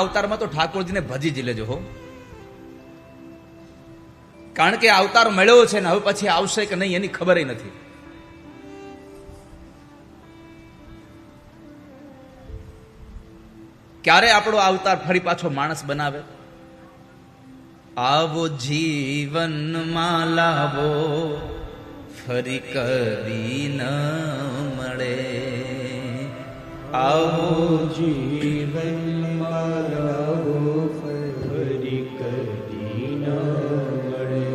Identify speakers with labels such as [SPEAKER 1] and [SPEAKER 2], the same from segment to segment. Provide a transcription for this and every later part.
[SPEAKER 1] અવતારમાં તો ઠાકોરજીને ભજી જ લેજો હો. કારણ કે અવતાર મળ્યો છે ને હવે પછી આવશે કે નહીં એની ખબર નથી. ક્યારે આપણો અવતાર ફરી પાછો માણસ બનાવે? આવો જીવનમાં લાવો ફરી કરી ન મળે. આવો
[SPEAKER 2] જીવન મારો ફરી કદી ન મળે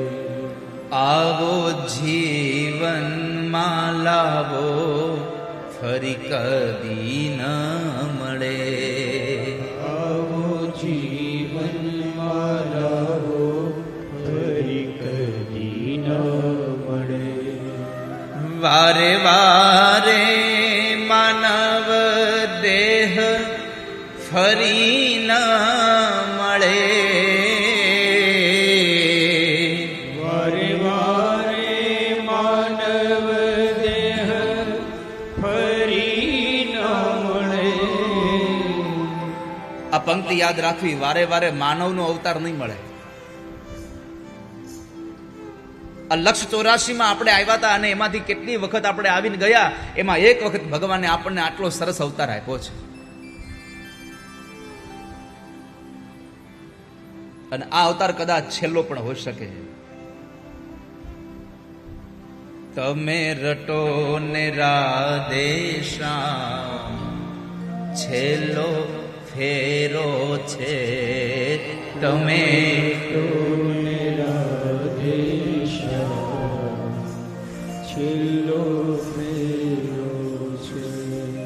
[SPEAKER 1] આવો જીવનમાં લાવો ફરી કદી ન મળે
[SPEAKER 2] આવો જીવન લાવો ફરી કદી ન મળે
[SPEAKER 1] વારે વારે ફરી ન મળે. આ પંક્તિ યાદ રાખવી વારે વારે માનવનો અવતાર નહીં મળે. આ લક્ષ ચોરાશીમાં આપણે આવ્યા હતા અને એમાંથી કેટલી વખત આપણે આવીને ગયા એમાં એક વખત ભગવાને આપણને આટલો સરસ અવતાર આપ્યો છે. અને આ અવતાર કદાચ છેલ્લો પણ હોઈ શકે. તમે રટો ને રાધે છેલ્લો ફેરો છે તમે.
[SPEAKER 2] છે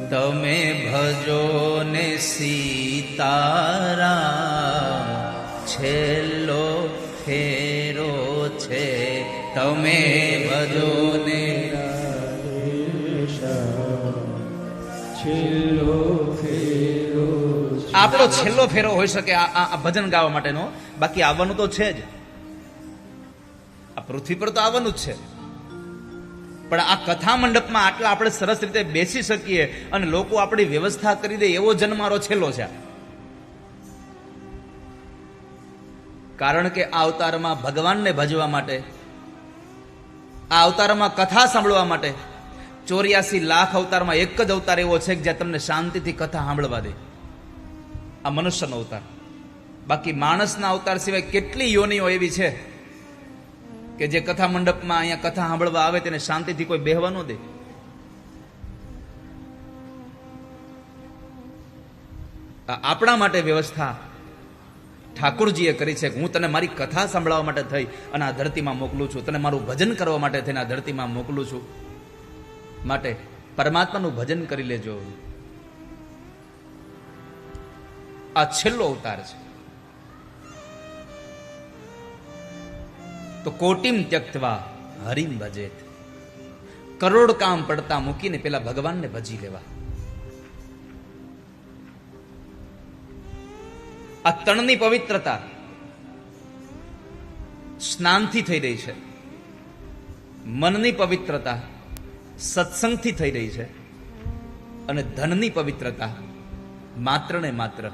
[SPEAKER 1] તમે ભજો ને સીતારા છેલ્લો ફેરો છે. તમે ભજો ને
[SPEAKER 2] છેલ્લો ફેરો
[SPEAKER 1] આપણો છેલ્લો ફેરો હોઈ શકે આ આ- આ ભજન ગાવા માટેનો. બાકી આવવાનું તો છે જ. આ પૃથ્વી પર તો આવવાનું જ છે. પણ આ કથા મંડપમાં આટલા આપણે સરસ રીતે બેસી શકીએ અને લોકો આપણી વ્યવસ્થા કરી દે એવો જન્મારો છેલ્લો છે કારણ કે આ અવતારમાં ભગવાનને ભજવા માટે, આ અવતારમાં કથા સાંભળવા માટે ચોર્યાસી લાખ અવતારમાં એક જ અવતાર એવો છે કે જ્યાં તમને શાંતિથી કથા સાંભળવા દે. આ મનુષ્યનો અવતાર. બાકી માણસના અવતાર સિવાય કેટલી યોનિઓ એવી છે કે જે કથા મંડપમાં અહીંયા કથા સાંભળવા આવે તેને શાંતિથી કોઈ બેહવા ન દે? આપણા માટે વ્યવસ્થા ઠાકોરજીએ કરી છે હું તને મારી કથા સાંભળવા માટે થઈ અને આ ધરતીમાં મોકલું છું. તને મારું ભજન કરવા માટે થઈને આ ધરતીમાં મોકલું છું. માટે પરમાત્માનું ભજન કરી લેજો. આ છેલ્લો અવતાર છે. તો કોટિમ ત્યક્તવા હરિમ ભજેત. કરોડ કામ પડતા મૂકીને પેલા ભગવાનને ભજી લેવા. આ તણની પવિત્રતા સ્નાનથી થઈ રહી છે. મનની પવિત્રતા સત્સંગથી થઈ રહી છે. અને ધનની પવિત્રતા માત્ર ને માત્ર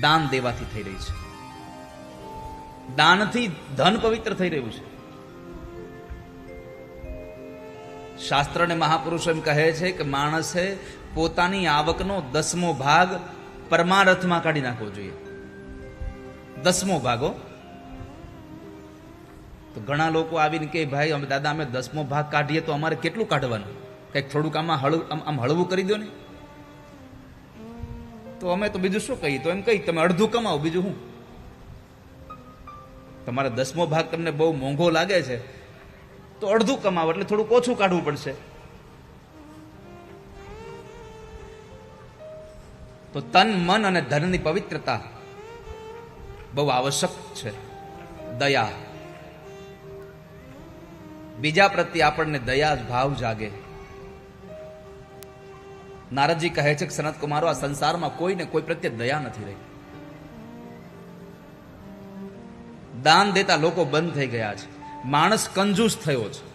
[SPEAKER 1] દાન દેવાથી થઈ રહી છે. દાનથી ધન પવિત્ર થઈ રહ્યું છે. શાસ્ત્ર અને મહાપુરુષો એમ કહે છે કે માણસે પોતાની આવકનો દસમો ભાગ પરમારથમાં કાઢી નાખવો જોઈએ. દસમો ભાગો. તો ઘણા લોકો આવીને કે ભાઈ, અમે દાદા, અમે દસમો ભાગ કાઢીએ તો અમારે કેટલું કાઢવાનું? કંઈક થોડુંક આમાં હળવું, આમ હળવું કરી દો ને તો અમે તો બીજું શું કહીએ? તો એમ કહી તમે અડધું કમાવો, બીજું શું? તમારે દસમો ભાગ તમને બહુ મોંઘો લાગે છે. તો અડધું કમાવો, એટલે થોડુંક ઓછું કાઢવું પડશે. તો તન, મન અને ધનની પવિત્રતા બહુ આવશ્યક છે. દયા. બીજા પ્રત્યે આપણને દયા ભાવ જાગે. નારદજી કહે છે કે સનત કુમારો, આ સંસારમાં કોઈને કોઈ પ્રત્યે દયા નથી રહી. દાન દેતા લોકો બંધ થઈ ગયા છે. માણસ કંજૂસ થયો છે.